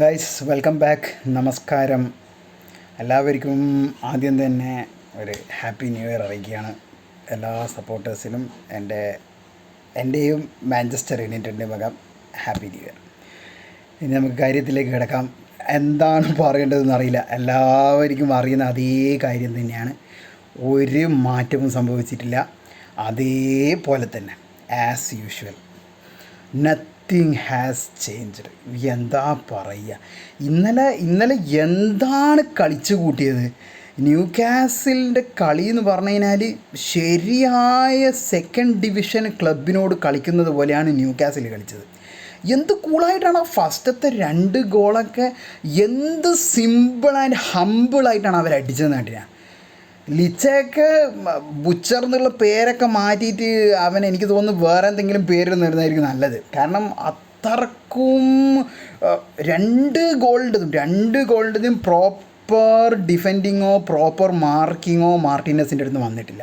Guys welcome back നമസ്കാരം. എല്ലാവർക്കും ആദ്യം തന്നെ ഒരു ഹാപ്പി ന്യൂ ഇയർ അറിയിക്കുകയാണ്. എല്ലാ സപ്പോർട്ടേഴ്സിനും എന്റെ എന്റെയും മാഞ്ചസ്റ്റർ യുണൈറ്റഡിന്റെ വക ഹാപ്പി ന്യൂ ഇയർ ഇനി നമുക്ക് കാര്യത്തിലേക്ക് കിടക്കാം. എന്താണ് പറയേണ്ടതെന്ന് അറിയില്ല. എല്ലാവർക്കും അറിയുന്ന അതേ കാര്യം തന്നെയാണ്. ഒരു മാറ്റവും സംഭവിച്ചിട്ടില്ല. അതേപോലെ തന്നെ as usual nothing has changed എന്താ പറയുക? ഇന്നലെ ഇന്നലെ എന്താണ് കളിച്ചു കൂട്ടിയത്? ന്യൂ കാസിലിന്റെ കളി എന്ന് പറഞ്ഞു കഴിഞ്ഞാൽ ശരിയായ സെക്കൻഡ് ഡിവിഷൻ ക്ലബിനോട് കളിക്കുന്നത് പോലെയാണ് ന്യൂ കാസിൽ കളിച്ചത്. എന്ത് കൂളായിട്ടാണ് ആ ഫസ്റ്റത്തെ രണ്ട് ഗോളൊക്കെ എന്ത് സിമ്പിൾ ആൻഡ് ഹമ്പിളായിട്ടാണ് അവർ അടിച്ചതെന്ന് കേട്ടിനാ ലിച്ചയൊക്കെ ബുച്ചർ എന്നുള്ള പേരൊക്കെ മാറ്റിയിട്ട് അവൻ എനിക്ക് തോന്നുന്നു വേറെ എന്തെങ്കിലും പേര് നിരുന്നതായിരിക്കും നല്ലത്. കാരണം അത്രക്കും രണ്ട് ഗോൾഡും രണ്ട് ഗോൾഡിനും പ്രോപ്പർ ഡിഫെൻഡിങ്ങോ പ്രോപ്പർ മാർക്കിങ്ങോ മാർട്ടിനസിന്റെ അടുത്ത് വന്നിട്ടില്ല.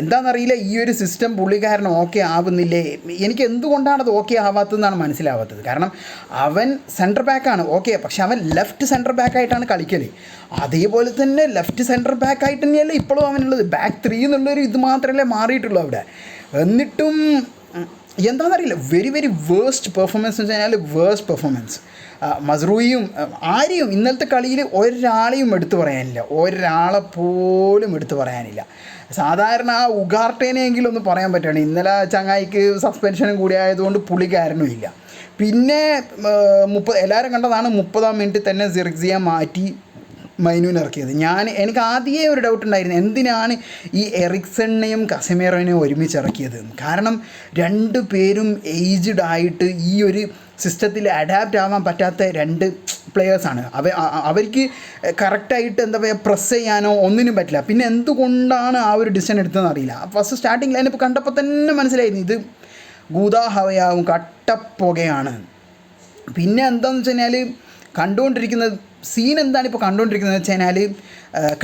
എന്താണെന്നറിയില്ല ഈ ഒരു സിസ്റ്റം പുള്ളിക്കാരൻ ഓക്കെ ആവുന്നില്ലേ? എനിക്ക് എന്തുകൊണ്ടാണ് അത് ഓക്കെ ആവാത്തതെന്നാണ് മനസ്സിലാവാത്തത്. കാരണം അവൻ സെന്റർ ബാക്കാണ് ഓക്കെ പക്ഷെ അവൻ ലെഫ്റ്റ് സെന്റർ ബാക്കായിട്ടാണ് കളിക്കൽ. അതേപോലെ തന്നെ ലെഫ്റ്റ് സെന്റർ ബാക്കായിട്ട് തന്നെയല്ലേ ഇപ്പോഴും അവനുള്ളത്. ബാക്ക് ത്രീ എന്നുള്ളൊരു ഇത് മാത്രമല്ലേ മാറിയിട്ടുള്ളൂ അവിടെ. എന്നിട്ടും എന്താണെന്നറിയില്ല വെരി വെരി വേഴ്സ്റ്റ് പെർഫോമൻസ് എന്ന് വെച്ച് കഴിഞ്ഞാൽ വേസ്റ്റ് പെർഫോമൻസ് മസ്റൂയും ആരെയും ഇന്നലത്തെ കളിയിൽ ഒരാളെയും എടുത്തു പറയാനില്ല. ഒരാളെ പോലും എടുത്തു പറയാനില്ല. സാധാരണ ആ ഉഗാർട്ടേനെയെങ്കിലും ഒന്ന് പറയാൻ പറ്റുകയാണ് ഇന്നലെ ചങ്ങായിക്ക് സസ്പെൻഷനും കൂടി ആയതുകൊണ്ട് പുള്ളിക്കാരനും ഇല്ല. പിന്നെ മുപ്പത് എല്ലാവരും കണ്ടതാണ് മുപ്പതാം മിനിറ്റിൽ തന്നെ സിർക്സിയെ മാറ്റി മൈനൂന് ഇറക്കിയത്. ഞാൻ എനിക്ക് ആദ്യമേ ഒരു ഡൗട്ട് ഉണ്ടായിരുന്നു എന്തിനാണ് ഈ എറിക്സണിനെയും കസമേറോനെയും ഒരുമിച്ച് ഇറക്കിയത് കാരണം രണ്ട് പേരും ഏജ്ഡ് ആയിട്ട് ഈ ഒരു സിസ്റ്റത്തിൽ അഡാപ്റ്റ് ആവാൻ പറ്റാത്ത രണ്ട് പ്ലെയേഴ്സാണ് അവ അവർക്ക് കറക്റ്റായിട്ട് എന്താ പറയുക പ്രസ് ചെയ്യാനോ ഒന്നിനും പറ്റില്ല. പിന്നെ എന്തുകൊണ്ടാണ് ആ ഒരു ഡിസിഷൻ എടുത്തതെന്ന് അറിയില്ല. ഫസ്റ്റ് സ്റ്റാർട്ടിങ് ലൈനപ്പ് കണ്ടപ്പോൾ തന്നെ മനസ്സിലായിരുന്നു ഇത് ഗൂതാഹവയാവും കട്ടപ്പുകയാണ്. പിന്നെ എന്താണെന്ന് വെച്ച് കഴിഞ്ഞാൽ കണ്ടുകൊണ്ടിരിക്കുന്നത് സീൻ എന്താണ് ഇപ്പോൾ കണ്ടുകൊണ്ടിരിക്കുന്നത് വെച്ച് കഴിഞ്ഞാൽ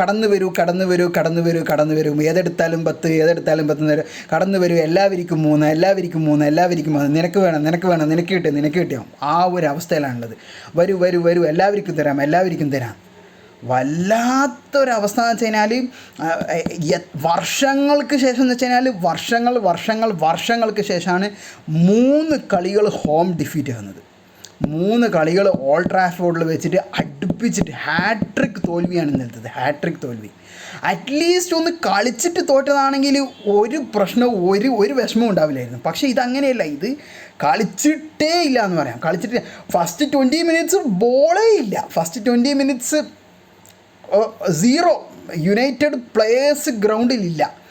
കടന്നു വരൂ കടന്നു വരൂ കടന്നു വരൂ കടന്നു വരും. ഏതെടുത്താലും പത്ത് ഏതെടുത്താലും പത്ത് നേരം കടന്നു വരൂ എല്ലാവർക്കും മൂന്ന് എല്ലാവർക്കും മൂന്ന് എല്ലാവർക്കും മൂന്ന് നിനക്ക് വേണം നിനക്ക് വേണം നിനക്ക് കിട്ടും നിനക്ക് കിട്ടിയോ? ആ ഒരു അവസ്ഥയിലാണുള്ളത്. വരൂ വരൂ വരൂ എല്ലാവർക്കും തരാം എല്ലാവർക്കും തരാം. വല്ലാത്തൊരവസ്ഥ എന്ന് വെച്ച് കഴിഞ്ഞാൽ വർഷങ്ങൾക്ക് ശേഷം എന്ന് വെച്ച് കഴിഞ്ഞാൽ വർഷങ്ങൾ വർഷങ്ങൾ വർഷങ്ങൾക്ക് ശേഷമാണ് മൂന്ന് കളികൾ ഹോം ഡിഫീറ്റ് ആകുന്നത്. മൂന്ന് കളികൾ ഓൾ ട്രാഫോർഡിൽ വെച്ചിട്ട് അടുപ്പിച്ചിട്ട് ഹാട്രിക് തോൽവിയാണ് ഇന്നലത്തത് ഹാട്രിക് തോൽവി. അറ്റ്ലീസ്റ്റ് ഒന്ന് കളിച്ചിട്ട് തോറ്റതാണെങ്കിൽ ഒരു പ്രശ്നവും ഒരു ഒരു വിഷമവും ഉണ്ടാവില്ലായിരുന്നു. പക്ഷേ ഇതങ്ങനെയല്ല. ഇത് കളിച്ചിട്ടേ ഇല്ല എന്ന് പറയാം. കളിച്ചിട്ട് ഫസ്റ്റ് ട്വന്റി മിനിറ്റ്സ് ബോളേ ഇല്ല. First twenty minutes zero United players ഗ്രൗണ്ടിലില്ല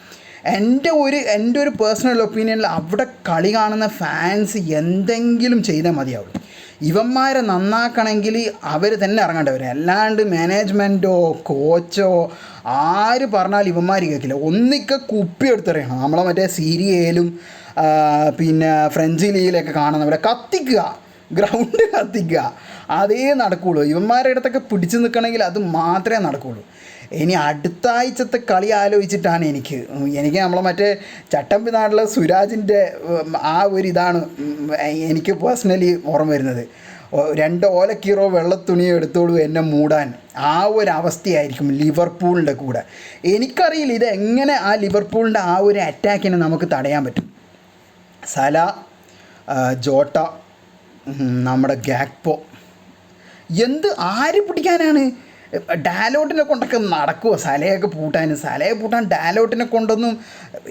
എന്റെ ഒരു എന്റെ ഒരു പേഴ്സണൽ ഒപ്പീനിയനിൽ അവിടെ കളി കാണുന്ന ഫാൻസ് എന്തെങ്കിലും ചെയ്താൽ മതിയാവുള്ളൂ. ഇവന്മാരെ നന്നാക്കണമെങ്കിൽ അവർ തന്നെ ഇറങ്ങേണ്ടവർ അല്ലാണ്ട് മാനേജ്മെന്റോ കോച്ചോ ആര് പറഞ്ഞാലും ഇവന്മാർ കേൾക്കില്ല. ഒന്നിക്ക കുപ്പി എടുത്തെറിയണം നമ്മളെ മറ്റേ സീരിയയിലും പിന്നെ ഫ്രഞ്ച് ലീഗിലൊക്കെ കാണുന്നവരെ കത്തിക്കുക. ഗ്രൗണ്ട് കത്തിക്കുക. അതേ നടക്കുകയുള്ളൂ ഇവന്മാരുടെ അടുത്തൊക്കെ പിടിച്ചു നിൽക്കണമെങ്കിൽ അത് മാത്രമേ നടക്കുകയുള്ളൂ ഇനി അടുത്ത ആഴ്ചത്തെ കളി ആലോചിച്ചിട്ടാണ് എനിക്ക്. എനിക്ക് നമ്മളെ മറ്റേ ചട്ടമ്പി നാട്ടിലെ സുരാജിന്റെ ആ ഒരു ഇതാണ് എനിക്ക് പേഴ്സണലി ഓർമ്മ വരുന്നത്. രണ്ട് ഓലക്കീറോ വെള്ളത്തുണിയോ എടുത്തോളൂ എന്നെ മൂടാൻ. ആ ഒരു അവസ്ഥയായിരിക്കും ലിവർപൂളിന്റെ കൂടെ. എനിക്കറിയില്ല ഇത് എങ്ങനെ ആ ലിവർപൂളിന്റെ ആ ഒരു അറ്റാക്കിനെ നമുക്ക് തടയാൻ പറ്റും. സല ജോട്ട നമ്മുടെ ഗാക്പോ. എന്ത് ആര് പിടിക്കാനാണ്? ഡാലോട്ടിനെ കൊണ്ടൊക്കെ നടക്കുമോ സലയൊക്കെ പൂട്ടാൻ സലയെ പൂട്ടാൻ ഡാലോട്ടിനെ കൊണ്ടൊന്നും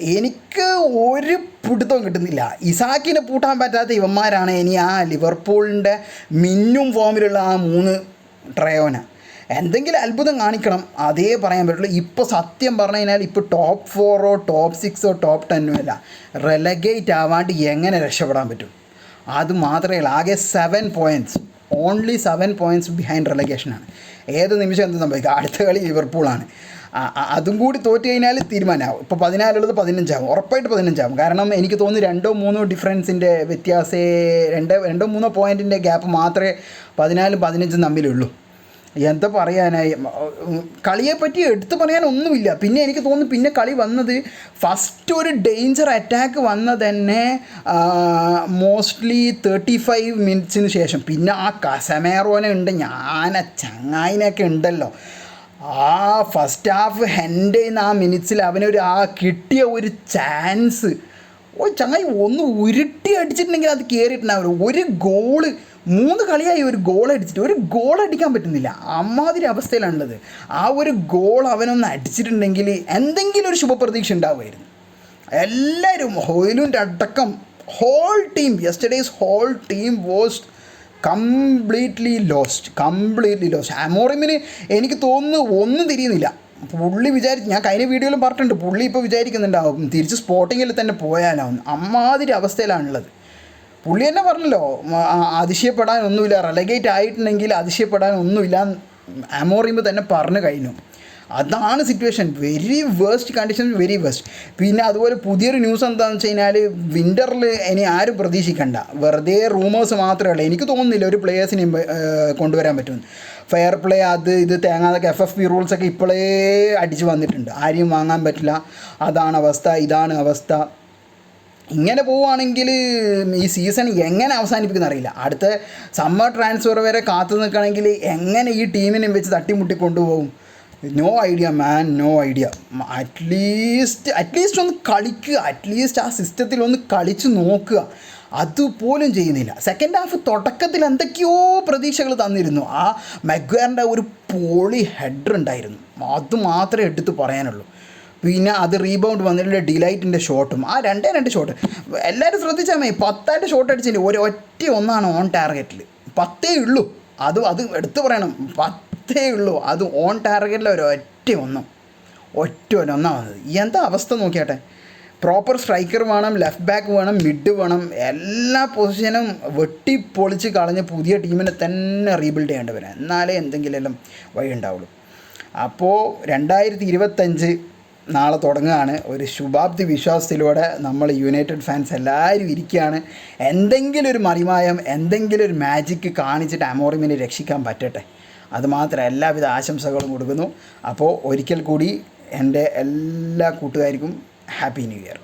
എനിക്ക് ഒരു പിടുത്തവും കിട്ടുന്നില്ല. ഇസാക്കിനെ പൂട്ടാൻ പറ്റാത്ത ഇവന്മാരാണ് ഇനി ആ ലിവർപൂളിന്റെ മിന്നും ഫോമിലുള്ള ആ മൂന്ന് ട്രയോന. എന്തെങ്കിലും അത്ഭുതം കാണിക്കണം അതേ പറയാൻ പറ്റുള്ളൂ. ഇപ്പോൾ സത്യം പറഞ്ഞു കഴിഞ്ഞാൽ ഇപ്പോൾ ടോപ്പ് ഫോറോ ടോപ്പ് സിക്സോ ടോപ്പ് ടെന്നോ അല്ല. റെലഗേറ്റ് ആവാണ്ട് എങ്ങനെ രക്ഷപ്പെടാൻ പറ്റും? അത് മാത്രമേ ആകെ seven points only seven points behind റെലഗേഷനാണ് ഏത് നിമിഷം എന്ത് സംഭവിക്കും. അടുത്ത കളി ലിവർപൂളാണ് അതും കൂടി തോറ്റു കഴിഞ്ഞാൽ തീരുമാനമാവും. ഇപ്പോൾ പതിനാലുള്ളത് പതിനഞ്ചാവും. ഉറപ്പായിട്ട് പതിനഞ്ചാവും. കാരണം എനിക്ക് തോന്നുന്നു രണ്ടോ മൂന്നോ ഡിഫറൻസിന്റെ വ്യത്യാസേ രണ്ട് രണ്ടോ മൂന്നോ പോയിന്റിന്റെ ഗ്യാപ്പ് മാത്രമേ പതിനാലും പതിനഞ്ചും തമ്മിലുള്ളൂ. എന്താ പറയാനായി? കളിയെ കളിയെപ്പറ്റി എടുത്തു പറയാനൊന്നുമില്ല പിന്നെ എനിക്ക് തോന്നുന്നു പിന്നെ കളി വന്നത് ഫസ്റ്റ് ഒരു ഡേഞ്ചർ അറ്റാക്ക് വന്ന തന്നെ മോസ്റ്റ്ലി തേർട്ടി ഫൈവ് മിനിറ്റ്സിന് ശേഷം. പിന്നെ ആ കസമേറോനെ ഉണ്ട് ആ ചങ്ങായിനൊക്കെ ഉണ്ടല്ലോ. ആ ഫസ്റ്റ് ഹാഫ് ഹെൻഡ് ചെയ്യുന്ന ആ മിനിറ്റ്സിൽ അവനൊരു ആ കിട്ടിയ ഒരു ചാൻസ് ഓ ചങ്ങായി ഒന്ന് ഉരുട്ടി അടിച്ചിട്ടുണ്ടെങ്കിൽ അത് കയറിയിട്ടുണ്ടാവില്ല ഒരു ഗോൾ മൂന്ന് കളിയായി ഒരു ഗോൾ അടിച്ചിട്ട്. ഒരു ഗോൾ അടിക്കാൻ പറ്റുന്നില്ല. അമ്മാതിരി അവസ്ഥയിലാണുള്ളത്. ആ ഒരു ഗോൾ അവനൊന്ന് അടിച്ചിട്ടുണ്ടെങ്കിൽ എന്തെങ്കിലും ഒരു ശുഭപ്രതീക്ഷ ഉണ്ടാവുമായിരുന്നു. എല്ലാവരും ഹോയിലുന്റെ അടക്കം whole team yesterday's whole team was completely lost completely lost അമോറിമിന് എനിക്ക് തോന്നുന്നു ഒന്നും തിരിയുന്നില്ല. പുള്ളി വിചാരിച്ച് ഞാൻ കഴിഞ്ഞ വീഡിയോയിലും പറഞ്ഞിട്ടുണ്ട് പുള്ളി ഇപ്പോൾ വിചാരിക്കുന്നുണ്ടാവും തിരിച്ച് സ്പോട്ടിങ്ങിൽ തന്നെ പോയാലാവും. അമ്മാതിരി അവസ്ഥയിലാണുള്ളത്. പുള്ളി തന്നെ പറഞ്ഞല്ലോ അതിശയപ്പെടാൻ ഒന്നുമില്ല റെലഗേറ്റ് ആയിട്ടുണ്ടെങ്കിൽ അതിശയപ്പെടാൻ ഒന്നുമില്ല അമോറിയുമ്പോൾ തന്നെ പറഞ്ഞു കഴിഞ്ഞു. അതാണ് situation very waste condition very waste പിന്നെ അതുപോലെ പുതിയൊരു ന്യൂസ് എന്താണെന്ന് വെച്ച് കഴിഞ്ഞാൽ വിന്ററിൽ ഇനി ആരും പ്രതീക്ഷിക്കണ്ട. വെറുതെ റൂമേഴ്സ് മാത്രമേ ഉള്ളൂ. എനിക്ക് തോന്നുന്നില്ല ഒരു പ്ലേയേഴ്സിനെ കൊണ്ടുവരാൻ പറ്റുമെന്ന്. ഫെയർ പ്ലേ അത് ഇത് തേങ്ങാതൊക്കെ എഫ് എഫ് പി റൂൾസൊക്കെ ഇപ്പോഴേ അടിച്ച് വന്നിട്ടുണ്ട്. ആരെയും വാങ്ങാൻ പറ്റില്ല. അതാണ് അവസ്ഥ ഇതാണ് അവസ്ഥ. ഇങ്ങനെ പോവുകയാണെങ്കിൽ ഈ സീസൺ എങ്ങനെ അവസാനിപ്പിക്കുന്ന അറിയില്ല. അടുത്ത സമ്മർ ട്രാൻസ്ഫർ വരെ കാത്തു നിൽക്കണമെങ്കിൽ എങ്ങനെ ഈ ടീമിനെ വെച്ച് തട്ടിമുട്ടി കൊണ്ടുപോകും? No idea man no idea at least at least ഒന്ന് കളിക്കുക. അറ്റ്ലീസ്റ്റ് ആ സിസ്റ്റത്തിൽ ഒന്ന് കളിച്ച് നോക്കുക. അതുപോലും ചെയ്യുന്നില്ല. സെക്കൻഡ് ഹാഫ് തുടക്കത്തിൽ എന്തൊക്കെയോ പ്രതീക്ഷകൾ തന്നിരുന്നു. ആ മെഗ്വയറിന്റെ ഒരു പോളി ഹെഡർ ഉണ്ടായിരുന്നു. അത് മാത്രമേ എടുത്ത് പറയാനുള്ളൂ. പിന്നെ അത് റീബൗണ്ട് വന്നിട്ടുള്ള ഡിലൈറ്റിന്റെ ഷോട്ടും ആ രണ്ടേ രണ്ട് ഷോട്ട് എല്ലാവരും ശ്രദ്ധിച്ചാൽ മതി. പത്തായിട്ട് ഷോട്ട് അടിച്ചില്ല? ഒരു ഒറ്റ ഒന്നാണ് ഓൺ ടാർഗറ്റിൽ പത്തേ ഉള്ളൂ. അത് അത് എടുത്തു പറയണം. പത്തേ ഉള്ളൂ. അത് ഓൺ ടാർഗറ്റിൽ ഒരു ഒറ്റ ഒന്നും. ഒറ്റ ഒരു ഒന്നാമത് എന്താ അവസ്ഥ നോക്കിയാട്ടെ? പ്രോപ്പർ സ്ട്രൈക്കർ വേണം ലെഫ്റ്റ് ബാക്ക് വേണം മിഡ് വേണം. എല്ലാ പൊസിഷനും വെട്ടി പൊളിച്ച് കളഞ്ഞ് പുതിയ ടീമിനെ തന്നെ റീബിൽഡ് ചെയ്യേണ്ടി വരാം. എന്നാലേ എന്തെങ്കിലും വഴി ഉണ്ടാവുള്ളൂ. അപ്പോൾ രണ്ടായിരത്തി ഇരുപത്തഞ്ച് നാളെ തുടങ്ങുകയാണ്. ഒരു ശുഭാപ്തി വിശ്വാസത്തിലൂടെ നമ്മൾ യുണൈറ്റഡ് ഫാൻസ് എല്ലാവരും ഇരിക്കുകയാണ്. എന്തെങ്കിലും ഒരു മറിമായം എന്തെങ്കിലും ഒരു മാജിക്ക് കാണിച്ചിട്ട് അമോറിമിനെ രക്ഷിക്കാൻ പറ്റട്ടെ? അതുമാത്രം എല്ലാവിധ ആശംസകളും കൊടുക്കുന്നു. അപ്പോൾ ഒരിക്കൽ കൂടി എന്റെ എല്ലാ കൂട്ടുകാർക്കും ഹാപ്പി ന്യൂ ഇയർ.